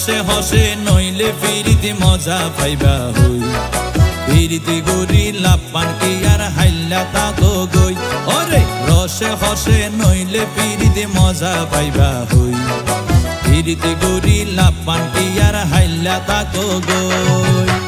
হসে হসে নইলে ফিরিতে মজা পাইবা হই। ফিরিতে গরি লাভ পান কি আর হাইল্লা তা গই ওরে! রসে হসে নইলে পিড়িতে মজা পাইবা হই। পিড়িতে গরি লাভ পান্টি আর হাইলা তাকো গোয়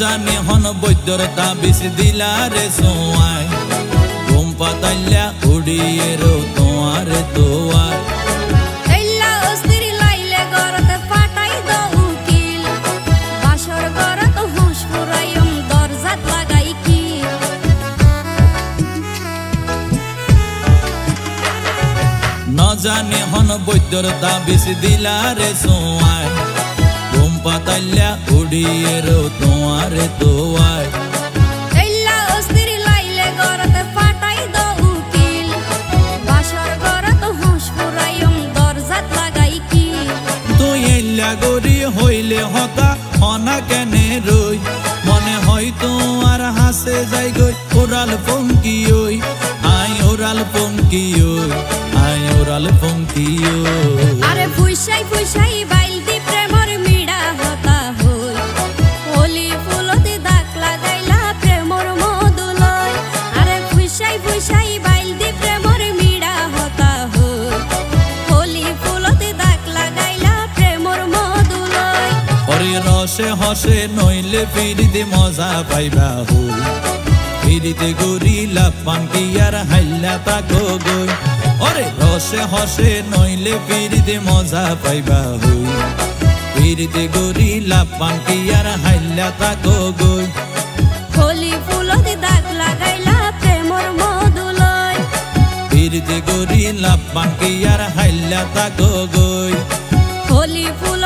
জানি হন বৈদ্যর তাবিজ দিলা রে সোয়াই ঘুম পাতাইলা উড়িয়ে রো তোমারে তোয়ার এল্লা অস্থির লাইলে গরতে পাটাই দো উকিল বাসর গরত হুঁশ ফুরাইম দরজাত লাগাই কি ন জানি হন বৈদ্যর তাবিজ দিলা রে সোয়াই ঘুম পাতাইলা উড়িয়ে রো তোমারে তোয়ার এল্লা অস্থির লাইলে গরতে পাটাই দো উকিল। বাসর গরত হুঁশ ফুরাইম দরজাত লাগাই কি তুই এল্লা গরি হইলে হতা হনা কেনে রই। মনে হয় তোমার হাসে যাই গই ওরাল পঙ্কি ওই। আই ওরাল পঙ্কি ওই আই ওরাল পঙ্কি ওই। আরে ফুইসাই ফুইসাই বাইল রসে হসে নইলে ফিরিতে মজা পাইবা হই ফিরিতে গরি লাপান কি আর হাইলা তাকো গই। ওরে রসে হসে নইলে ফিরিতে মজা পাইবা হই ফিরিতে গরি লাপান কি আর হাইলা তাকো গই। হোলি ফুলতি দাগ লাগাইলা প্রেমর মধুলয়। ফিরিতে গরি লাপান কি আর হাইলা তাকো গই। হোলি ফুলতি